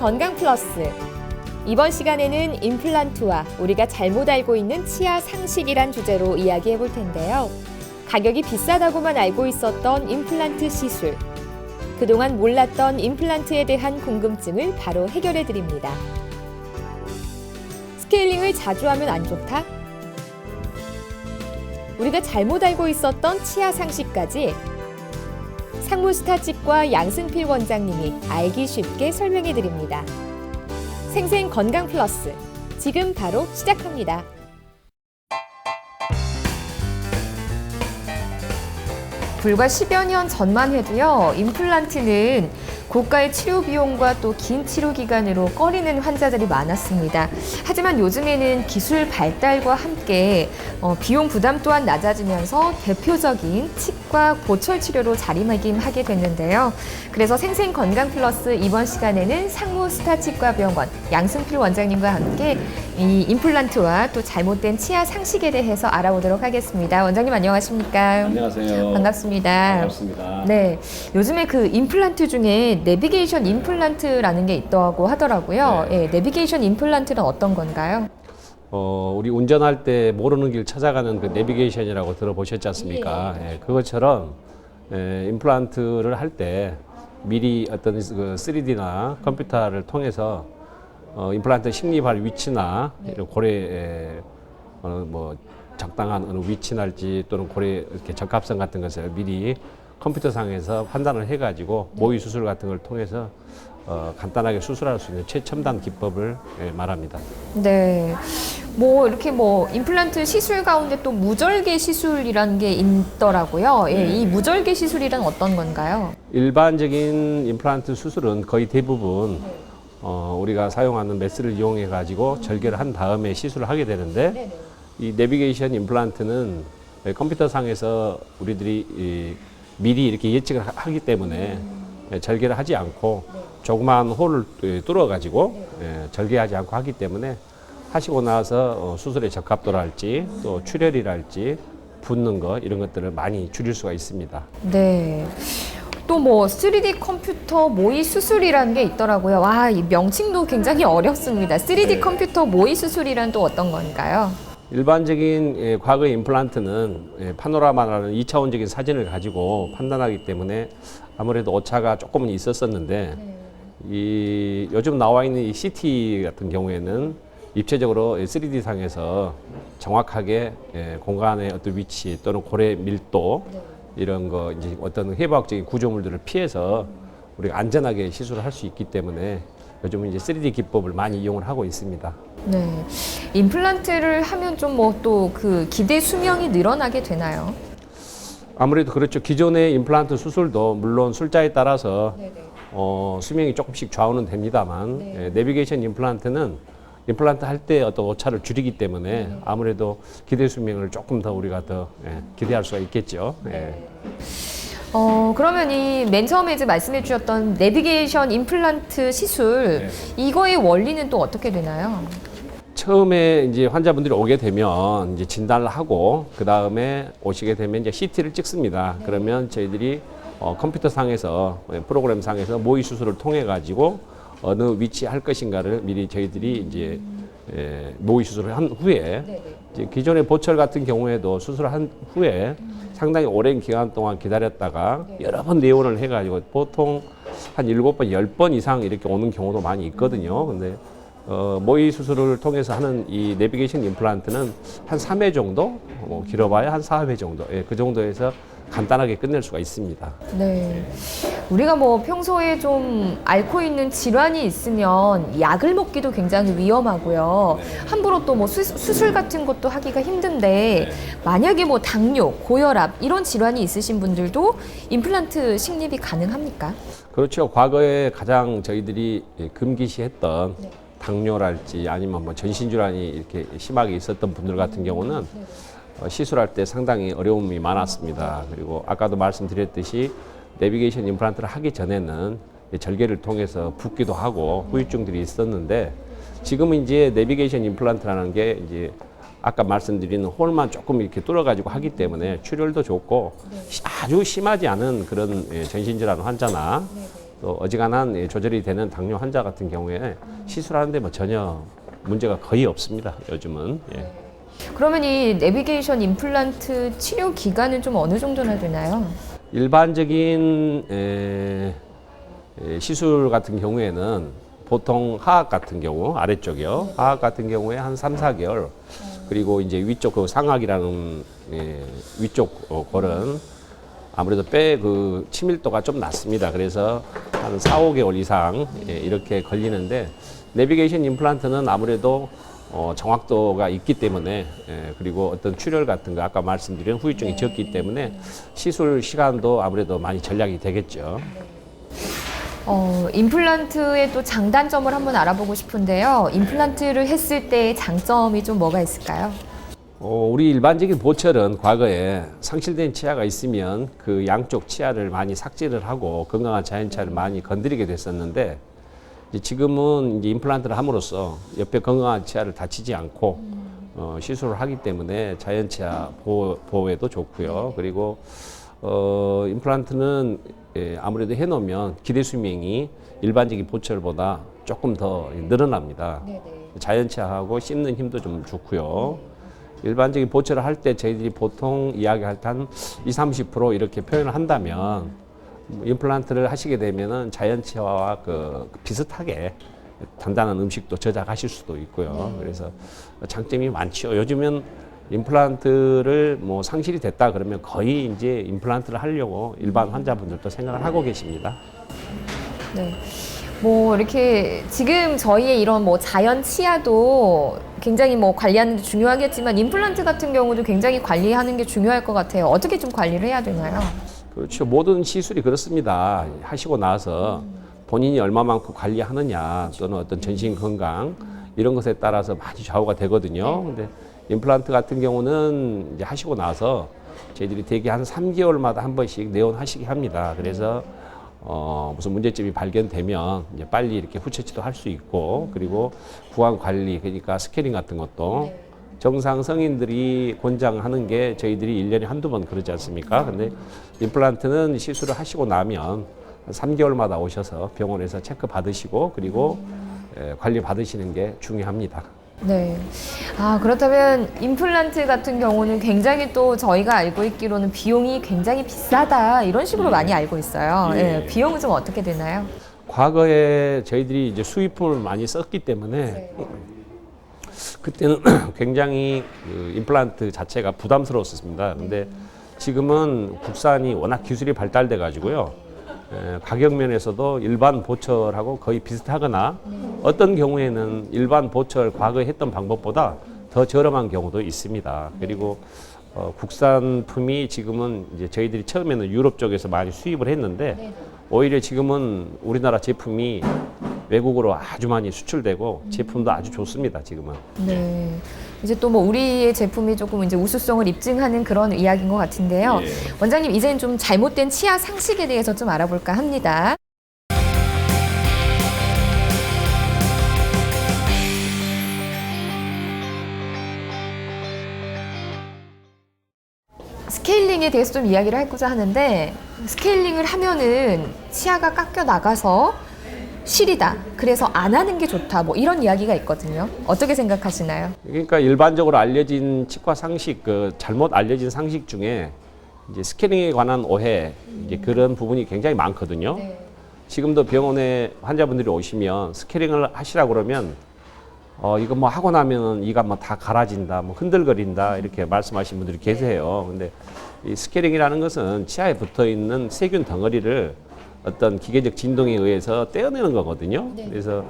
건강 플러스. 이번 시간에는 임플란트와 우리가 잘못 알고 있는 치아 상식이란 주제로 이야기해 볼 텐데요. 가격이 비싸다고만 알고 있었던 임플란트 시술. 그동안 몰랐던 임플란트에 대한 궁금증을 바로 해결해 드립니다. 스케일링을 자주 하면 안 좋다? 우리가 잘못 알고 있었던 치아 상식까지 상무스타치과 양승필 원장님이 알기 쉽게 설명해 드립니다. 생생 건강 플러스 지금 바로 시작합니다. 불과 10여 년 전만 해도요, 임플란트는 고가의 치료 비용과 또 긴 치료 기간으로 꺼리는 환자들이 많았습니다. 하지만 요즘에는 기술 발달과 함께 어, 비용 부담 또한 낮아지면서 대표적인 치과 고철 치료로 자리매김하게 됐는데요. 그래서 생생 건강 플러스 이번 시간에는 상무 스타 치과 병원 양승필 원장님과 함께 이 임플란트와 또 잘못된 치아 상식에 대해서 알아보도록 하겠습니다. 원장님 안녕하십니까? 안녕하세요. 반갑습니다. 반갑습니다. 네, 요즘에 그 임플란트 중에 내비게이션 임플란트라는 게 있다고 하더라고요. 네. 예, 내비게이션 임플란트는 어떤 건가요? 어, 우리 운전할 때 모르는 길 찾아가는 그 내비게이션이라고 들어보셨지 않습니까? 예, 그것처럼 예, 임플란트를 할 때 미리 어떤 그 3D나 컴퓨터를 통해서 어, 임플란트 식립할 위치나 이런 고래 어느 뭐 적당한 어느 위치날지 또는 고래 이렇게 적합성 같은 것을 미리 컴퓨터상에서 판단을 해가지고 모의 수술 같은 걸 통해서 어, 간단하게 수술할 수 있는 최첨단 기법을 예, 말합니다. 네. 뭐 이렇게 뭐 임플란트 시술 가운데 또 무절개 시술이라는 게 있더라고요. 예, 네. 이 무절개 시술이란 어떤 건가요? 일반적인 임플란트 수술은 거의 대부분 어, 우리가 사용하는 메스를 이용해 가지고 절개를 한 다음에 시술을 하게 되는데 이 내비게이션 임플란트는 컴퓨터 상에서 우리들이 이 미리 이렇게 예측을 하- 하기 때문에 예, 절개를 하지 않고 조그마한 홀을 예, 뚫어 가지고 예, 절개하지 않고 하기 때문에 하시고 나서 어, 수술의 적합도랄지 또 출혈이랄지 붓는 것 이런 것들을 많이 줄일 수가 있습니다. 네. 또 뭐 3D 컴퓨터 모의 수술이라는 게 있더라고요. 와, 이 명칭도 굉장히 어렵습니다. 3D 네. 컴퓨터 모의 수술이란 또 어떤 건가요? 일반적인 예, 과거의 임플란트는 예, 파노라마라는 이차원적인 사진을 가지고 판단하기 때문에 아무래도 오차가 조금은 있었었는데 이 요즘 나와 있는 이 CT 같은 경우에는 입체적으로 3D 상에서 정확하게 예, 공간의 어떤 위치 또는 고래 밀도 이런 거 이제 어떤 해부학적인 구조물들을 피해서 우리가 안전하게 시술을 할 수 있기 때문에 요즘은 이제 3D 기법을 많이 이용을 하고 있습니다. 네. 임플란트를 하면 좀 뭐 또 그 기대 수명이 늘어나게 되나요? 아무래도 그렇죠. 기존의 임플란트 수술도 물론 술자에 따라서 어, 수명이 조금씩 좌우는 됩니다만 예, 내비게이션 임플란트는 임플란트 할 때 어떤 오차를 줄이기 때문에 아무래도 기대 수명을 조금 더 우리가 더 예, 기대할 수가 있겠죠. 예. 어, 그러면 이 맨 처음에 이제 말씀해 주셨던 내비게이션 임플란트 시술, 이거의 원리는 또 어떻게 되나요? 처음에 이제 환자분들이 오게 되면 이제 진단을 하고 그 다음에 오시게 되면 이제 CT를 찍습니다. 그러면 저희들이 어, 컴퓨터 상에서 예, 프로그램 상에서 모의 수술을 통해 가지고 어느 위치 할 것인가를 미리 저희들이 이제 예, 모의 수술을 한 후에 이제 기존의 보철 같은 경우에도 수술을 한 후에 상당히 오랜 기간 동안 기다렸다가 여러 번 내원을 해가지고 보통 한 일곱 번, 열 번 이상 이렇게 오는 경우도 많이 있거든요. 근데 어, 모의 수술을 통해서 하는 이 내비게이션 임플란트는 한 3회 정도, 뭐 길어봐야 한 4회 정도, 예, 그 정도에서 간단하게 끝낼 수가 있습니다. 네. 우리가 뭐 평소에 좀 앓고 있는 질환이 있으면 약을 먹기도 굉장히 위험하고요. 함부로 또 뭐 수술 같은 것도 하기가 힘든데 만약에 뭐 당뇨, 고혈압 이런 질환이 있으신 분들도 임플란트 식립이 가능합니까? 그렇죠. 과거에 가장 저희들이 예, 금기시했던 당뇨랄지 아니면 뭐 전신질환이 이렇게 심하게 있었던 분들 같은 경우는 어, 시술할 때 상당히 어려움이 많았습니다. 그리고 아까도 말씀드렸듯이 내비게이션 임플란트를 하기 전에는 이 절개를 통해서 붓기도 하고 후유증들이 있었는데 지금은 이제 내비게이션 임플란트라는 게 이제 아까 말씀드린 홀만 조금 이렇게 뚫어가지고 하기 때문에 출혈도 좋고 아주 심하지 않은 그런 예, 전신질환 환자나 또 어지간한 예, 조절이 되는 당뇨 환자 같은 경우에 시술하는데 뭐 전혀 문제가 거의 없습니다. 요즘은. 예. 그러면 이 내비게이션 임플란트 치료 기간은 좀 어느 정도나 되나요? 일반적인 에, 에, 시술 같은 경우에는 보통 하악 같은 경우 아래쪽이요. 하악 같은 경우에 한 3, 4개월. 그리고 이제 위쪽 그 상악이라는 예, 위쪽 어, 골은 아무래도 뼈의 그 치밀도가 좀 낮습니다. 그래서 한 4, 5개월 이상 예, 이렇게 걸리는데 내비게이션 임플란트는 아무래도 어, 정확도가 있기 때문에 예, 그리고 어떤 출혈 같은 거 아까 말씀드린 후유증이 적기 때문에 시술 시간도 아무래도 많이 전략이 되겠죠. 어, 임플란트의 또 장단점을 한번 알아보고 싶은데요. 임플란트를 했을 때의 장점이 좀 뭐가 있을까요? 어, 우리 일반적인 보철은 과거에 상실된 치아가 있으면 그 양쪽 치아를 많이 삭제를 하고 건강한 자연치아를 많이 건드리게 됐었는데 지금은 이제 임플란트를 함으로써 옆에 건강한 치아를 다치지 않고 어, 시술을 하기 때문에 자연 치아 보호, 보호에도 좋고요. 그리고 어, 임플란트는 예, 아무래도 해놓으면 기대 수명이 일반적인 보철보다 조금 더 늘어납니다. 자연 치아하고 씹는 힘도 좀 좋고요. 일반적인 보철을 할 때 저희들이 보통 이야기할 때 한 20, 30% 이렇게 표현을 한다면 뭐 임플란트를 하시게 되면은 자연치아와 그 비슷하게 단단한 음식도 저작하실 수도 있고요. 그래서 장점이 많죠. 요즘은 임플란트를 뭐 상실이 됐다 그러면 거의 이제 임플란트를 하려고 일반 환자분들도 생각을 하고 계십니다. 네. 뭐 이렇게 지금 저희의 이런 뭐 자연 치아도 굉장히 뭐 관리하는 게 중요하겠지만 임플란트 같은 경우도 굉장히 관리하는 게 중요할 것 같아요. 어떻게 좀 관리를 해야 되나요? 그렇죠. 모든 시술이 그렇습니다. 하시고 나서 본인이 얼마만큼 관리하느냐 또는 어떤 전신 건강 이런 것에 따라서 많이 좌우가 되거든요. 근데 임플란트 같은 경우는 이제 하시고 나서 저희들이 대개 한 3개월마다 한 번씩 내원하시게 합니다. 그래서 어, 무슨 문제점이 발견되면 이제 빨리 이렇게 후처치도 할 수 있고 그리고 구강 관리 그러니까 스캐닝 같은 것도 정상 성인들이 권장하는 게 저희들이 일년에 한두 번 그러지 않습니까? 근데 임플란트는 시술을 하시고 나면 한 3개월마다 오셔서 병원에서 체크 받으시고 그리고 에, 관리 받으시는 게 중요합니다. 네. 아, 그렇다면 임플란트 같은 경우는 굉장히 또 저희가 알고 있기로는 비용이 굉장히 비싸다 이런 식으로 많이 알고 있어요. 예. 예, 비용은 좀 어떻게 되나요? 과거에 저희들이 이제 수입품을 많이 썼기 때문에 그때는 굉장히 그 임플란트 자체가 부담스러웠습니다. 근데 지금은 국산이 워낙 기술이 발달돼 가지고요. 에, 가격 면에서도 일반 보철하고 거의 비슷하거나 어떤 경우에는 일반 보철 과거에 했던 방법보다 더 저렴한 경우도 있습니다. 그리고 어, 국산품이 지금은 이제 저희들이 처음에는 유럽 쪽에서 많이 수입을 했는데 오히려 지금은 우리나라 제품이 외국으로 아주 많이 수출되고 제품도 아주 좋습니다. 지금은. 네. 이제 또 뭐 우리의 제품이 조금 이제 우수성을 입증하는 그런 이야기인 것 같은데요. 예. 원장님 이제는 좀 잘못된 치아 상식에 대해서 좀 알아볼까 합니다. 스케일링에 대해서 좀 이야기를 하고자 하는데 스케일링을 하면은 치아가 깎여 나가서 실이다. 그래서 안 하는 게 좋다. 뭐 이런 이야기가 있거든요. 어떻게 생각하시나요? 그러니까 일반적으로 알려진 치과 상식, 그 잘못 알려진 상식 중에 이제 스캐닝에 관한 오해, 이제 그런 부분이 굉장히 많거든요. 지금도 병원에 환자분들이 오시면 스캐닝을 하시라고 그러면 어 이거 뭐 하고 나면은 이가 뭐 다 갈아진다, 뭐 흔들거린다 이렇게 말씀하신 분들이 계세요. 근데 이 스캐닝이라는 것은 치아에 붙어 있는 세균 덩어리를 어떤 기계적 진동에 의해서 떼어내는 거거든요. 그래서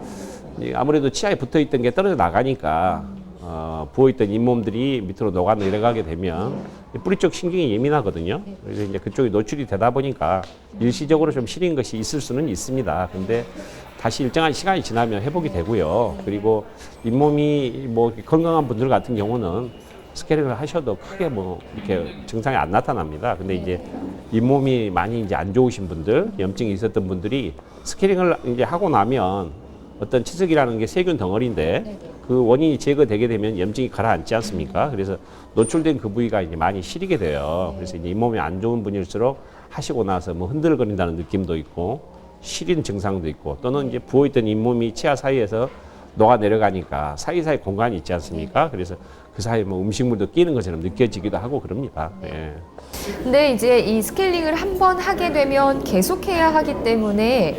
이 아무래도 치아에 붙어 있던 게 떨어져 나가니까 어, 부어 있던 잇몸들이 밑으로 녹아 내려가게 되면 이 뿌리 쪽 신경이 예민하거든요. 그래서 이제 그쪽이 노출이 되다 보니까 일시적으로 좀 시린 것이 있을 수는 있습니다. 근데 다시 일정한 시간이 지나면 회복이 되고요. 그리고 잇몸이 뭐 건강한 분들 같은 경우는 스캐닝을 하셔도 크게 뭐 이렇게 증상이 안 나타납니다. 근데 이제 잇몸이 많이 이제 안 좋으신 분들, 염증이 있었던 분들이 스캐닝을 이제 하고 나면 어떤 치석이라는 게 세균 덩어리인데 그 원인이 제거되게 되면 염증이 가라앉지 않습니까? 그래서 노출된 그 부위가 이제 많이 시리게 돼요. 그래서 이제 잇몸이 안 좋은 분일수록 하시고 나서 뭐 흔들거린다는 느낌도 있고 시린 증상도 있고 또는 이제 부어있던 잇몸이 치아 사이에서 녹아 내려가니까 사이사이 공간이 있지 않습니까? 그래서 그 사이에 뭐 음식물도 끼는 것처럼 느껴지기도 하고 그럽니다. 예. 근데 이제 이 스케일링을 한 번 하게 되면 계속해야 하기 때문에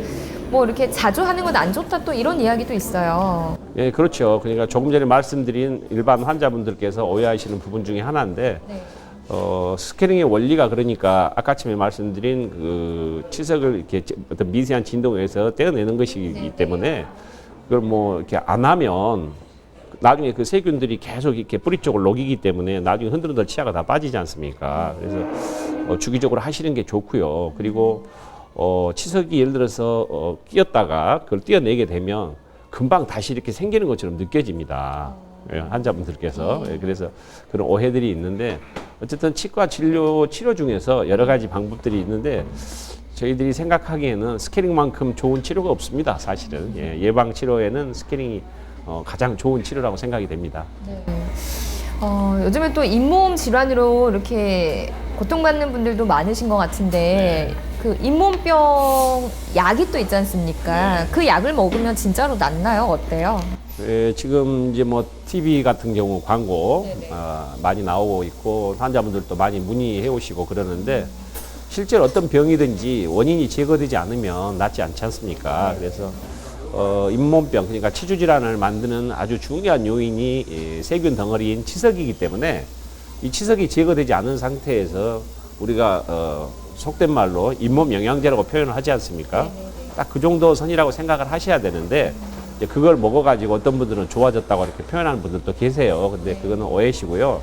뭐 이렇게 자주 하는 건 안 좋다 또 이런 이야기도 있어요. 예, 그렇죠. 그러니까 조금 전에 말씀드린 일반 환자분들께서 오해하시는 부분 중에 하나인데, 어, 스캐닝의 원리가 그러니까 아까 아침에 말씀드린 그 치석을 이렇게 어떤 미세한 진동에서 떼어내는 것이기 때문에 그걸 뭐 이렇게 안 하면 나중에 그 세균들이 계속 이렇게 뿌리 쪽을 녹이기 때문에 나중에 흔들흔들 치아가 다 빠지지 않습니까? 그래서 어, 주기적으로 하시는 게 좋고요. 그리고 어, 치석이 예를 들어서 어, 끼었다가 그걸 떼어내게 되면 금방 다시 이렇게 생기는 것처럼 느껴집니다. 예, 환자분들께서 예, 그래서 그런 오해들이 있는데 어쨌든 치과 진료 치료 중에서 여러 가지 방법들이 있는데 저희들이 생각하기에는 스캐닝만큼 좋은 치료가 없습니다. 사실은 예, 예방 치료에는 스캐닝이 어, 가장 좋은 치료라고 생각이 됩니다. 어, 요즘에 또 잇몸 질환으로 이렇게 고통받는 분들도 많으신 것 같은데 그 잇몸병 약이 또 있지 않습니까? 그 약을 먹으면 진짜로 낫나요? 어때요? 예, 지금 이제 뭐 TV 같은 경우 광고 어, 많이 나오고 있고 환자분들도 많이 문의해 오시고 그러는데 실제로 어떤 병이든지 원인이 제거되지 않으면 낫지 않지 않습니까? 그래서 어, 잇몸병 그러니까 치주 질환을 만드는 아주 중요한 요인이 예, 세균 덩어리인 치석이기 때문에 이 치석이 제거되지 않은 상태에서 우리가 어, 속된 말로 잇몸 영양제라고 표현을 하지 않습니까? 딱 그 정도 선이라고 생각을 하셔야 되는데 이제 그걸 먹어가지고 어떤 분들은 좋아졌다고 이렇게 표현하는 분들도 계세요. 근데 그거는 오해시고요.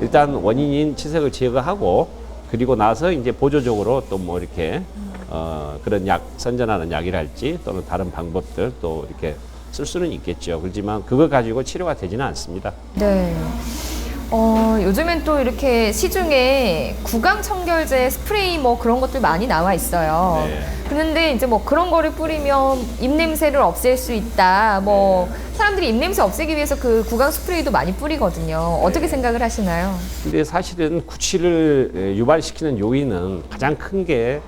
일단 원인인 치석을 제거하고 그리고 나서 이제 보조적으로 또 뭐 이렇게 어, 그런 약 선전하는 약이랄지 또는 다른 방법들 또 이렇게 쓸 수는 있겠죠. 그렇지만 그거 가지고 치료가 되지는 않습니다. 네. 어, 요즘엔 또 이렇게 시중에 구강 청결제 스프레이 뭐 그런 것들 많이 나와 있어요. 네. 그런데 이제 뭐 그런 거를 뿌리면 입냄새를 없앨 수 있다. 뭐 사람들이 입냄새 없애기 위해서 그 구강 스프레이도 많이 뿌리거든요. 어떻게 생각을 하시나요? 근데 사실은 구취를 에, 유발시키는 요인은 가장 큰게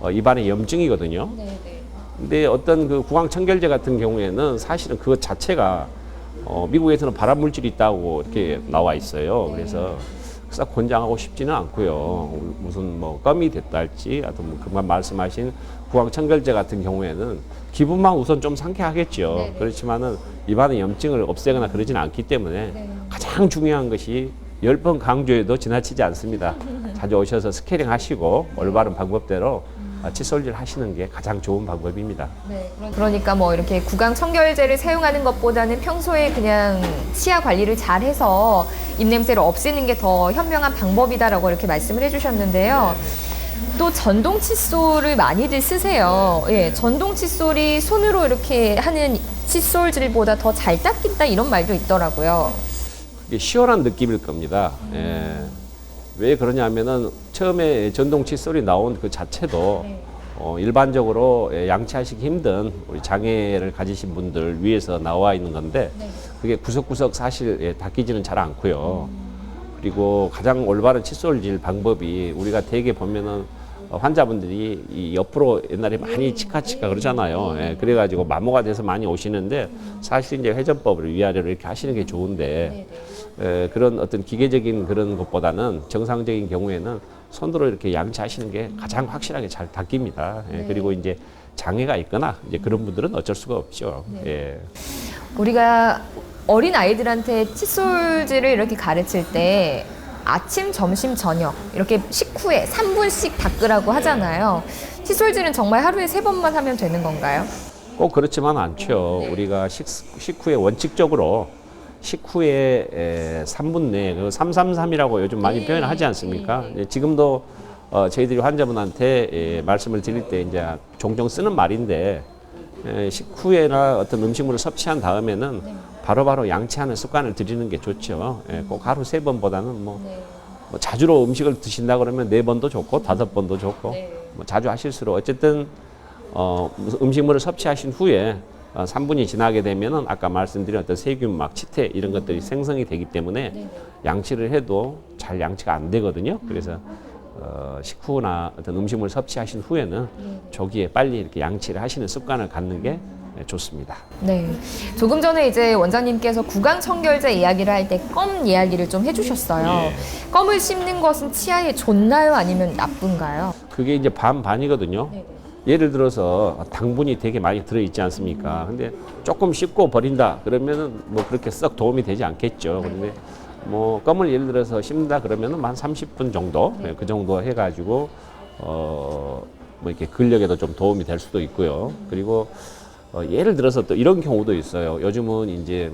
어, 입안의 염증이거든요. 근데 어떤 그 구강 청결제 같은 경우에는 사실은 그것 자체가 어, 미국에서는 발암 물질이 있다고 이렇게 나와 있어요. 그래서 싹 권장하고 싶지는 않고요. 무슨 뭐 껌이 됐다 할지, 하여튼 뭐 금방 말씀하신 구강 청결제 같은 경우에는 기분만 우선 좀 상쾌하겠죠. 그렇지만은 입안의 염증을 없애거나 그러지는 않기 때문에 가장 중요한 것이 열 번 강조해도 지나치지 않습니다. 자주 오셔서 스케링 하시고 올바른 방법대로 아, 칫솔질 하시는 게 가장 좋은 방법입니다. 그러니까 뭐 이렇게 구강 청결제를 사용하는 것보다는 평소에 그냥 치아 관리를 잘 해서 입냄새를 없애는 게 더 현명한 방법이다라고 이렇게 말씀을 해주셨는데요. 또 전동 칫솔을 많이들 쓰세요. 예, 전동 칫솔이 손으로 이렇게 하는 칫솔질보다 더 잘 닦인다 이런 말도 있더라고요. 시원한 느낌일 겁니다. 예. 왜 그러냐면은 처음에 전동 칫 솔이 나온 그 자체도 어, 일반적으로 예, 양치하시기 힘든 우리 장애를 가지신 분들 위해서 나와 있는 건데 그게 구석구석 사실 예, 닦이지는 잘 않고요. 그리고 가장 올바른 칫솔질 방법이 우리가 대개 보면은 어, 환자분들이 이 옆으로 옛날에 많이 치카치카 그러잖아요. 예, 그래가지고 마모가 돼서 많이 오시는데 사실 이제 회전법을 위아래로 이렇게 하시는 게 좋은데 에, 그런 어떤 기계적인 그런 것보다는 정상적인 경우에는 손으로 이렇게 양치하시는 게 가장 확실하게 잘 닦입니다. 예, 그리고 이제 장애가 있거나 이제 그런 분들은 어쩔 수가 없죠. 예. 우리가 어린 아이들한테 칫솔질을 이렇게 가르칠 때 아침, 점심, 저녁 이렇게 식후에 3분씩 닦으라고 하잖아요. 칫솔질은 정말 하루에 세 번만 하면 되는 건가요? 꼭 그렇지만 않죠. 우리가 식, 식후에 원칙적으로 식후에 에, 3분 내에 그 333이라고 요즘 많이 표현을 하지 않습니까? 이제 지금도 어, 저희들이 환자분한테 예, 말씀을 드릴 때 이제 종종 쓰는 말인데 에, 식후에나 어떤 음식물을 섭취한 다음에는 바로 바로 양치하는 습관을 들이는 게 좋죠. 예, 꼭 하루 세 번보다는 뭐, 뭐 자주로 음식을 드신다 그러면 네 번도 좋고 다섯 번도 좋고 뭐 자주 하실수록 어쨌든 어, 음식물을 섭취하신 후에 어, 3분이 지나게 되면은 아까 말씀드린 어떤 세균 막, 치태 이런 것들이 생성이 되기 때문에 양치를 해도 잘 양치가 안 되거든요. 그래서 어, 식후나 어떤 음식물 섭취하신 후에는 조기에 빨리 이렇게 양치를 하시는 습관을 갖는 게 예, 좋습니다. 네. 조금 전에 이제 원장님께서 구강 청결제 이야기를 할 때 껌 이야기를 좀 해주셨어요. 껌을 씹는 것은 치아에 좋나요? 아니면 나쁜가요? 그게 이제 반반이거든요. 네네. 예를 들어서 당분이 되게 많이 들어있지 않습니까? 근데 조금 씹고 버린다 그러면은 뭐 그렇게 썩 도움이 되지 않겠죠. 그런데 뭐 껌을 예를 들어서 씹는다 그러면은 한 30분 정도 예, 그 정도 해가지고 어 뭐 이렇게 근력에도 좀 도움이 될 수도 있고요. 그리고 어 예를 들어서 또 이런 경우도 있어요. 요즘은 이제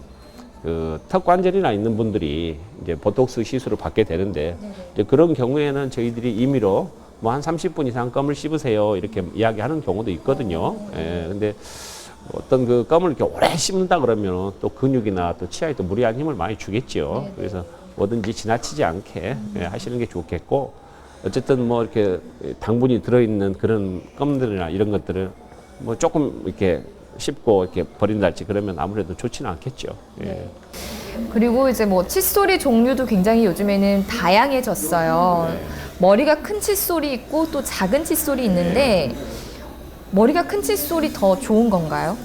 그 턱관절이나 있는 분들이 이제 보톡스 시술을 받게 되는데 이제 그런 경우에는 저희들이 임의로 뭐 한 30분 이상 껌을 씹으세요 이렇게 이야기하는 경우도 있거든요. 예, 근데 어떤 그 껌을 이렇게 오래 씹는다 그러면 또 근육이나 또 치아에 또 무리한 힘을 많이 주겠죠. 그래서 뭐든지 지나치지 않게 예, 하시는 게 좋겠고 어쨌든 뭐 이렇게 당분이 들어있는 그런 껌들이나 이런 것들을 뭐 조금 이렇게 씹고 이렇게 버린달지 그러면 아무래도 좋지는 않겠죠. 예. 그리고 이제 뭐 칫솔의 종류도 굉장히 요즘에는 다양해졌어요. 머리가 큰 칫솔이 있고 또 작은 칫솔이 있는데 머리가 큰 칫솔이 더 좋은 건가요?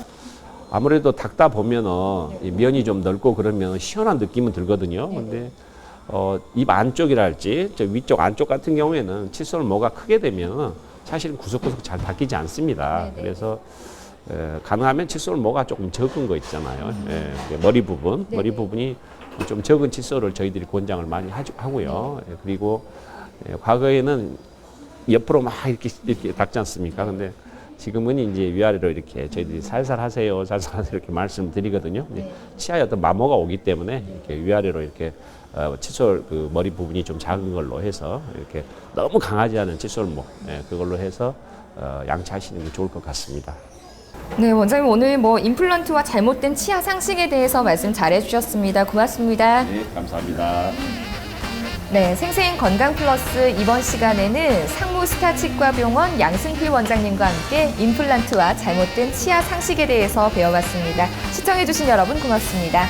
아무래도 닦다 보면은 이 면이 좀 넓고 그러면 시원한 느낌은 들거든요. 근데 어, 입 안쪽이랄지 저 위쪽 안쪽 같은 경우에는 칫솔 모가 크게 되면 사실은 구석구석 잘 닦이지 않습니다. 그래서 에, 가능하면 칫솔 모가 조금 적은 거 있잖아요. 예, 이게 머리 부분, 머리 부분이 좀 적은 칫솔을 저희들이 권장을 많이 하죠- 하고요. 예, 그리고 예, 과거에는 옆으로 막 이렇게 이렇게 닦지 않습니까? 근데 지금은 이제 위아래로 이렇게 저희들이 살살 하세요, 살살 하세요 이렇게 말씀드리거든요. 근데 치아에 어떤 마모가 오기 때문에 이렇게 위아래로 이렇게 어, 칫솔 그 머리 부분이 좀 작은 걸로 해서 이렇게 너무 강하지 않은 칫솔목 예, 그걸로 해서 어, 양치하시는 게 좋을 것 같습니다. 네, 원장님 오늘 뭐 임플란트와 잘못된 치아 상식에 대해서 말씀 잘해 주셨습니다. 고맙습니다. 네, 감사합니다. 네, 생생 건강 플러스 이번 시간에는 상무 스타 치과병원 양승필 원장님과 함께 임플란트와 잘못된 치아 상식에 대해서 배워봤습니다. 시청해주신 여러분 고맙습니다.